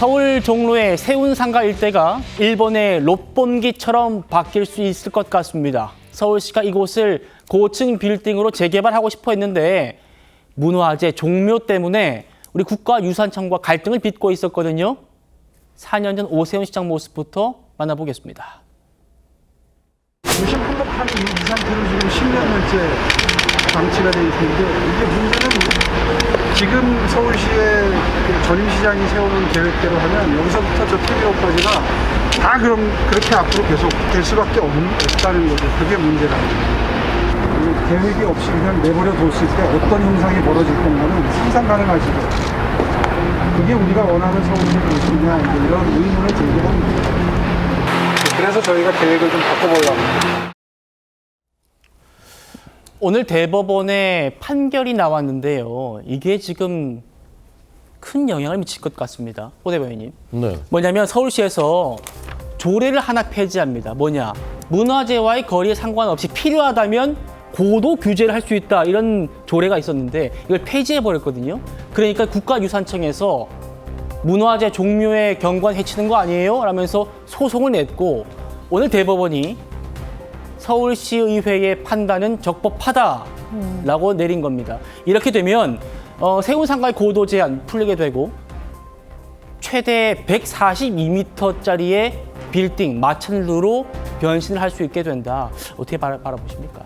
서울 종로의 세운상가 일대가 일본의 롯본기처럼 바뀔 수 있을 것 같습니다. 서울시가 이곳을 고층 빌딩으로 재개발하고 싶어 했는데 문화재 종묘 때문에 우리 국가유산청과 갈등을 빚고 있었거든요. 4년 전 오세훈 시장 모습부터 만나보겠습니다. 상태로 지금 10년째 방치가 되어 있는데 이게 문제는 지금 서울시의 그 전임시장이 세우는 계획대로 하면 여기서부터 저 TV로까지가 다 그럼 그렇게 앞으로 계속 될 수밖에 없는, 없다는 거죠. 그게 문제라는 거죠. 계획이 없이 그냥 내버려 뒀을 때 어떤 현상이 벌어질 건가는 상상 가능하시죠. 그게 우리가 원하는 모습이냐 이제 이런 의문을 제기합니다. 그래서 저희가 계획을 좀 바꿔보려고 합니다. 오늘 대법원에 판결이 나왔는데요. 이게 지금 큰 영향을 미칠 것 같습니다. 오 대변인님. 네. 뭐냐면 서울시에서 조례를 하나 폐지합니다. 뭐냐? 문화재와의 거리에 상관없이 필요하다면 고도 규제를 할 수 있다. 이런 조례가 있었는데 이걸 폐지해 버렸거든요. 그러니까 국가유산청에서 문화재 종묘에 경관 해치는 거 아니에요? 라면서 소송을 냈고 오늘 대법원이 서울시의회의 판단은 적법하다라고 내린 겁니다. 이렇게 되면 어, 세운 상가의 고도 제한 풀리게 되고 최대 142m짜리의 빌딩 마천루로 변신을 할 수 있게 된다. 어떻게 바라, 바라보십니까?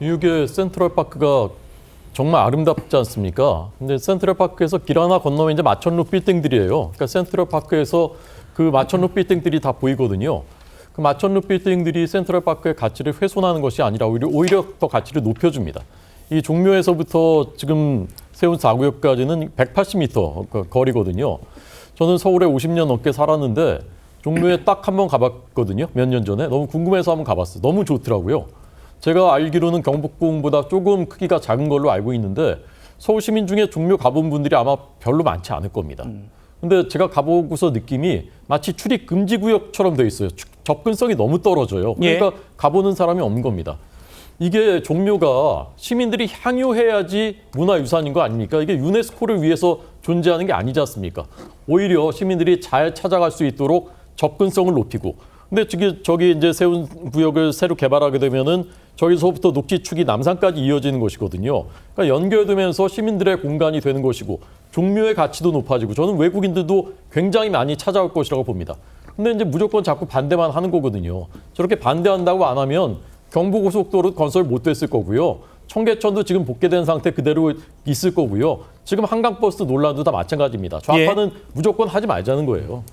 이게 센트럴 파크가 정말 아름답지 않습니까? 근데 센트럴 파크에서 길 하나 건너면 이제 마천루 빌딩들이에요. 그러니까 센트럴 파크에서 그 마천루 빌딩들이 다 보이거든요. 그 마천루 빌딩들이 센트럴파크의 가치를 훼손하는 것이 아니라 오히려, 오히려 더 가치를 높여줍니다. 이 종묘에서부터 지금 세운 4구역까지는 180m 거리거든요. 저는 서울에 50년 넘게 살았는데 종묘에 딱 한 번 가봤거든요. 몇 년 전에. 너무 궁금해서 한번 가봤어요. 너무 좋더라고요. 제가 알기로는 경복궁보다 조금 크기가 작은 걸로 알고 있는데 서울 시민 중에 종묘 가본 분들이 아마 별로 많지 않을 겁니다. 근데 제가 가보고서 느낌이 마치 출입 금지 구역처럼 돼 있어요. 추- 접근성이 너무 떨어져요. 그러니까 가보는 사람이 없는 겁니다. 이게 종묘가 시민들이 향유해야지 문화유산인 거 아닙니까? 이게 유네스코를 위해서 존재하는 게 아니지 않습니까? 오히려 시민들이 잘 찾아갈 수 있도록 접근성을 높이고 근데 저기, 저기 이제 세운 구역을 새로 개발하게 되면은 저기서부터 녹지축이 남산까지 이어지는 것이거든요. 그러니까 연결되면서 시민들의 공간이 되는 것이고 종묘의 가치도 높아지고 저는 외국인들도 굉장히 많이 찾아올 것이라고 봅니다. 근데 이제 무조건 자꾸 반대만 하는 거거든요. 저렇게 반대한다고 안 하면 경부고속도로 건설 못 됐을 거고요. 청계천도 지금 복개된 상태 그대로 있을 거고요. 지금 한강버스 논란도 다 마찬가지입니다. 좌파는 무조건 하지 말자는 거예요.